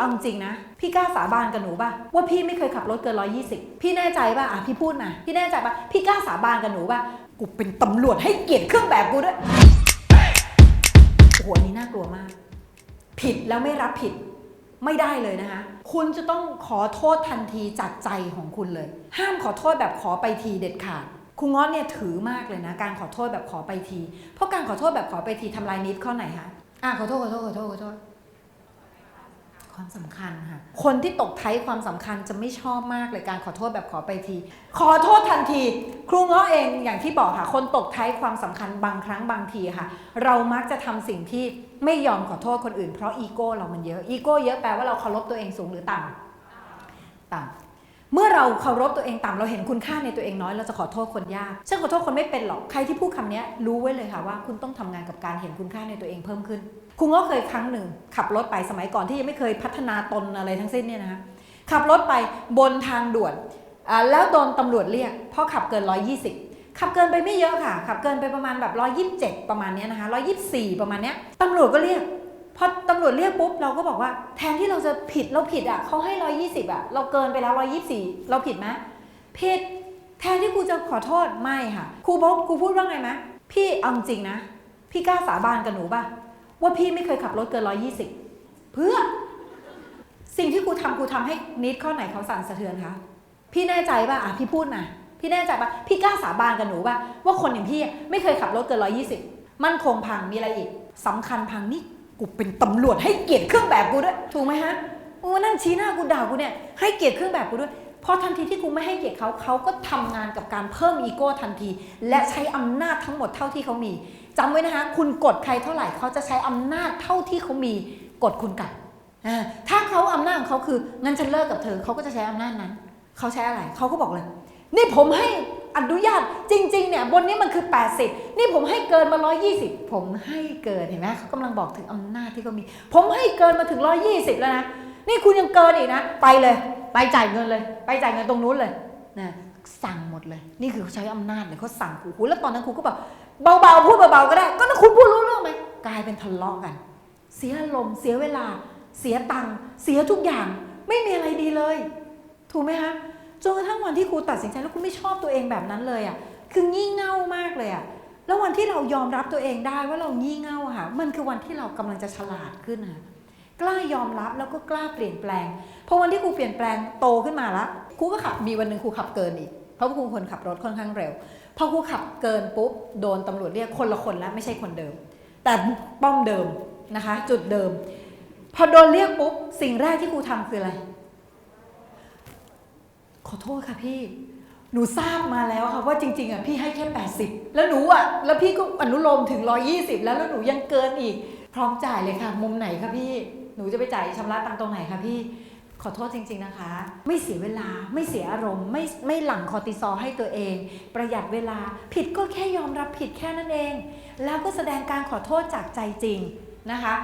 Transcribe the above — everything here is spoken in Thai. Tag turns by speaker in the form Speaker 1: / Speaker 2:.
Speaker 1: เอาจริงนะ พี่กล้าสาบานกับหนูป่ะว่าพี่ไม่เคยขับรถเกิน 120 พี่แน่ใจป่ะอะพี่พูดมาพี่แน่ใจป่ะพี่กล้าสาบานกับหนูป่ะกูเป็นตำรวจให้เกียรติเครื่องแบบกูด้วยโอ้โหอันนี้น่ากลัวมาก ผิดแล้วไม่รับผิดไม่ได้เลยนะคะ คุณจะต้องขอโทษทันทีจากใจของคุณเลย ห้ามขอโทษแบบขอไปทีเด็ดขาดครูง้อเนี่ยถือมากเลยนะ การขอโทษแบบขอไปที เพราะการขอโทษแบบขอไปทีทำลายนิดข้อไหนคะอะขอโทษขอโทษขอโทษขอโทษ ความสำคัญค่ะ คนที่ตกไท้ายความสำคัญจะไม่ชอบมากเลยการขอโทษแบบขอไปที ขอโทษทันที ครูง้อเองอย่างที่บอกค่ะ คนตกไท้ายความสำคัญบางครั้งบางทีค่ะ เรามักจะทำสิ่งที่ไม่ยอมขอโทษคนอื่นเพราะอีโก้เรามันเยอะ อีโก้เยอะแปลว่าเราเคารพตัวเองสูงหรือต่ำต่ำ เมื่อเราเคารพตัวเองต่ำเราเห็นคุณค่าในตัวเองน้อยเราจะขอโทษคนยากฉันขอโทษคนไม่เป็นหรอกใครที่พูดคำนี้รู้ไว้เลยค่ะว่า คุณต้องทำงานกับการเห็นคุณค่าในตัวเองเพิ่มขึ้น คุณก็เคยครั้งหนึ่ง ขับรถไปสมัยก่อนที่ยังไม่เคยพัฒนาตนอะไรทั้งสิ้นเนี่ยนะคะขับรถไปบนทางด่วนแล้วโดนตำรวจเรียกเพราะขับเกิน 120 ขับเกินไปไม่เยอะค่ะ ขับเกินไปประมาณแบบ 127 ประมาณเนี้ยนะคะ 124 ประมาณเนี้ยตำรวจก็เรียก พอตำรวจเรียกปุ๊บเราก็บอกว่า แทนที่เราจะผิดเราผิดอะเขาให้120อะเราเกินไปแล้ว124เราผิดไหมผิดแทนที่ครูจะขอโทษไม่ค่ะครูบอกครูพูดว่าไงไหมพี่เอาจริงนะ พี่กล้าสาบานกับหนูป่ะ ว่าพี่ไม่เคยขับรถเกิน120เพื่อ สิ่งที่ครูทำครูทำให้นิดข้อไหนเขาสั่นสะเทือนคะพี่แน่ใจป่ะอะพี่พูดมาพี่แน่ใจป่ะพี่กล้าสาบานกับหนูป่ะว่าคนอย่างพี่ไม่เคยขับรถเกิน120มั่นคงพังมีอะไรอีกสำคัญพังนี่ กูเป็นตำรวจให้เกียรติเครื่องแบบกูด้วย ถูกไหมฮะโอ้นั่งชี้หน้ากูด่ากูเนี่ยให้เกียรติเครื่องแบบกูด้วยพอทันทีที่กูไม่ให้เกียรติเขาเขาก็ทำงานกับการเพิ่มอีโก้ทันที และใช้อำนาจทั้งหมดเท่าที่เขามีจำไว้นะคะ คุณกดใครเท่าไหร่เขาจะใช้อำนาจเท่าที่เขามีกดคุณกลับถ้าเขาอำนาจของเขาคืองั้นฉันเลิกกับเธอเขาก็จะใช้อำนาจนั้นเขาใช้อะไรเขาก็บอกเลยนี่ผมให้ อนุญาตจริงๆเนี่ยบนนี้มันคือ 80 นี่ผมให้เกินมา 120 ผมให้เกินเห็นไหมเขากำลังบอกถึงอำนาจที่เขามี ผมให้เกินมาถึง 120 แล้วนะ นี่คุณยังเกินอีกนะ ไปเลย ไปจ่ายเงินเลย ไปจ่ายเงินตรงนู้นเลยนะสั่งหมดเลย นี่คือเขาใช้อำนาจเลยเขาสั่งครูครูแล้วตอนนั้นครูก็แบบเบาๆพูดเบาๆก็ได้ ก็ถ้าคุณพูดรู้เรื่องไหมกลายเป็นทะเลาะกัน เสียอารมณ์เสียเวลา เสียตังค์เสียทุกอย่าง ไม่มีอะไรดีเลย ถูกไหมคะ จนกระทั่งวันที่ครูตัดสินใจแล้วครูไม่ชอบตัวเองแบบนั้นเลยอะคืองี่เง่ามากเลยอะแล้ววันที่เรายอมรับตัวเองได้ว่าเรางี่เง่าค่ะ มันคือวันที่เรากำลังจะฉลาดขึ้นค่ะกล้ายอมรับแล้วก็กล้าเปลี่ยนแปลงพอวันที่ครูเปลี่ยนแปลงโตขึ้นมาละครูก็ขับมีวันหนึ่งครูขับเกินอีกเพราะว่าครูคนขับรถค่อนข้างเร็วพอครูขับเกินปุ๊บโดนตำรวจเรียกคนละคนแล้วไม่ใช่คนเดิม แต่ป้อมเดิมนะคะ จุดเดิม พอโดนเรียกปุ๊บสิ่งแรกที่ครูทำคืออะไร ขอโทษค่ะพี่ หนูทราบมาแล้วค่ะว่าจริง ๆอะพี่ให้แค่ 80 แล้วหนูอะแล้วพี่ก็อนุโลมถึง 120 แล้วแล้วหนูยังเกินอีก พร้อมจ่ายเลยค่ะ มุมไหนคะพี่ หนูจะไปจ่ายชำระตังตรงไหนคะพี่ ขอโทษจริง ๆนะคะ ไม่เสียเวลาไม่เสียอารมณ์ ไม่ไม่หลั่งคอร์ติซอลให้ตัวเอง ประหยัดเวลาผิดก็แค่ยอมรับผิดแค่นั้นเอง แล้วก็แสดงการขอโทษจากใจจริงนะคะ